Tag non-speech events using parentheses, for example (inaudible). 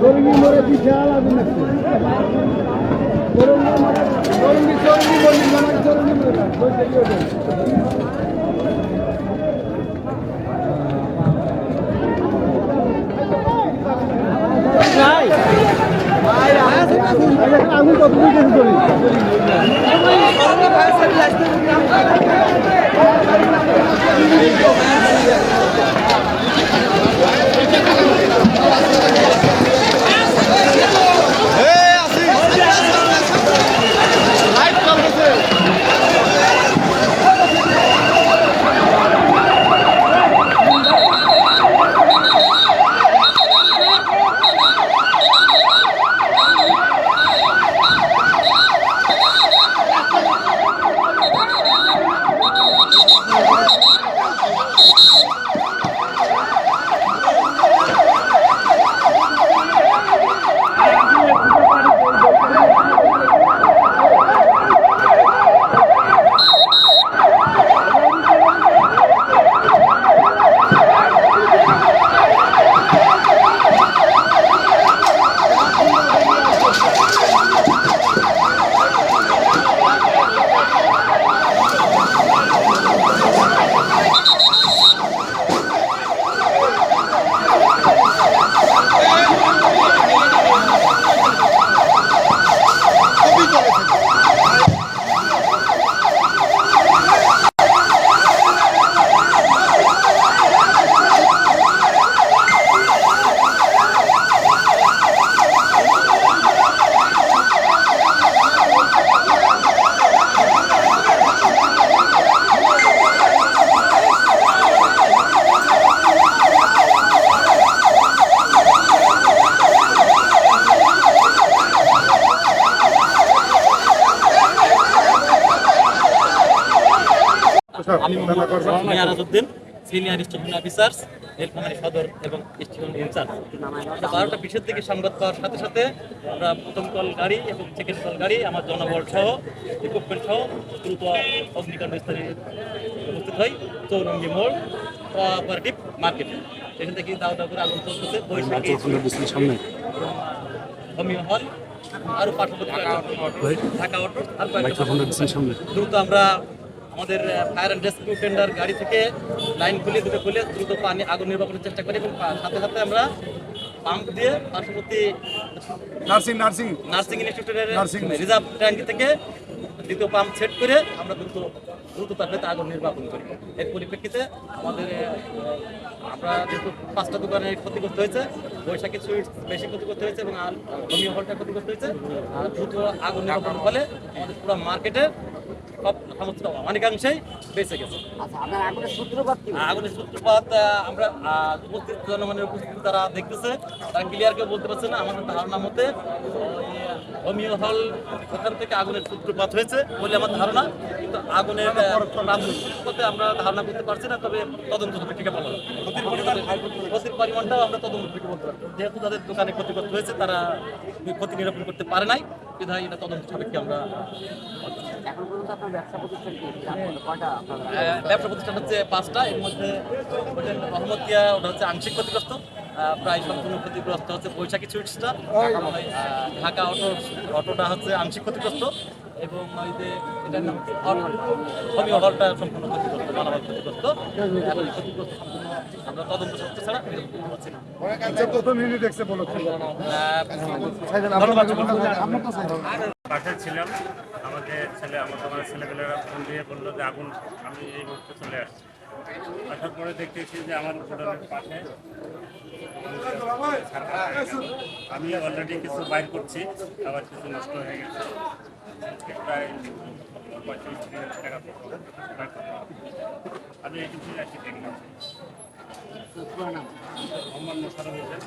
গরমি মরে বিশাল আগুন লাগছে গরমি গরমি গরমি গরমি মানে গরমি মরে আগুন কত দিকে করি Oh, (laughs) আমি Miarajuddin senior station officers Nilphamari Sadar এবং স্টেশন ইনচার্জ বারোটা বিশের দিকে সংবাদ পাওয়ার সাথে সাথে আমরা প্রথম কল গাড়ি এবং সেকেন্ড কল গাড়ি আমার জনবল সহ ইকুইপমেন্ট সহ দ্রুত অগ্নিকাণ্ড স্থানে উপস্থিত হই চৌরঙ্গি মোড় কোঅপারেটিভ মার্কেটে সেখান থেকে দাও দাও করে আগুন চলতেছে বৈশাখী হোমিও হল আরও পার্শ্ববর্তী ঢাকা অটো আর দ্রুত আমরা আমাদের ফায়ার অ্যান্ড রেস্কিউ টেন্ডার গাড়ি থেকে লাইন খুলে দুটো খুলে দ্রুত পানি আগুন নির্বাপনের চেষ্টা করি এবং সাথে সাথে আমরা পাম্প দিয়ে পার্শ্ববর্তী নার্সিং নার্সিং নার্সিং ইনস্টিটিউটের. রিজার্ভ ট্যাঙ্কি থেকে দ্বিতীয় পাম্প সেট করে আমরা দ্রুত দ্রুততার সাথে আগুন নির্বাপন করি এর পরিপ্রেক্ষিতে আমাদের আমরা যেহেতু পাঁচটা দোকানে ক্ষতিগ্রস্ত হয়েছে বৈশাখী সুইটস বেশি ক্ষতিগ্রস্ত হয়েছে এবং আর হোমিও হলটা ক্ষতিগ্রস্ত হয়েছে আর দ্রুত আগুন নির্বাপনের ফলে আমাদের পুরো মার্কেটে সব সমস্ত অনেকাংশেই বেঁচে গেছে। আচ্ছা আগুনের সূত্রপাত আগুনের সূত্রপাত আমরা উপস্থিত জনগণের উপস্থিতি তারা দেখতেছে। তারা ক্লিয়ার কেউ বলতে পারছে না আমাদের ধারণা মতে হোমিও হল ওখান থেকে আগুনের সূত্রপাত হয়েছে বলে আমার ধারণা। কিন্তু আগুনের সূত্রপাতে আমরা ধারণা করতে পারছি না তবে তদন্ত সাপেক্ষে বলা যাবে। ক্ষতির পরিমাণ ক্ষতির পরিমাণটাও আমরা তদন্ত সাপেক্ষে বলতে পারব। যেহেতু তাদের দোকানে ক্ষতিগ্রস্ত হয়েছে তারা ক্ষতি নিরূপণ করতে পারে নাই। বিধায় এটা তদন্ত সাপেক্ষে আমরা এখন পর্যন্ত আপনার ব্যবসা প্রতিষ্ঠান কি? জানেন? কয়টা আপনার আহ, ব্যবসা প্রতিষ্ঠান হচ্ছে পাঁচটা এর মধ্যে হোটেল রহমতিয়া ওটা হচ্ছে আংশিক ক্ষতিগ্রস্ত প্রায় সম্পূর্ণ ক্ষতিগ্রস্ত হচ্ছে বৈশাখী সুইটসটা ঢাকা অটো অটোটা হচ্ছে আংশিক ক্ষতিগ্রস্ত এবং ওই যে এটার নাম কি? হল- সম্পূর্ণ ক্ষতিগ্রস্ত মালামাল ক্ষতিগ্রস্ত। এখন ক্ষতিগ্রস্ত সম্পূর্ণ আমরা তদন্ত সত্য ছাড়া বের না। প্রথম দেখছে বলো। ধন্যবাদ বাসায় ছিলাম। আমাদের ছেলে, আমার আমার ছেলেপেলেরা ফোন দিয়ে বলল যে, আগুন, আমি এই মুহূর্তে চলে আসছি। আসার পরে দেখতেছি যে, আমার গোডাউনের পাশে আমি অলরেডি কিছু বাইর করছি, আবার কিছু নষ্ট হয়ে গেছে। প্রায় পঁয়ত্রিশ টাকা। আমি এই কিছুই আসি দেখলাম। মোহাম্মদ মোশারফ হোসেন।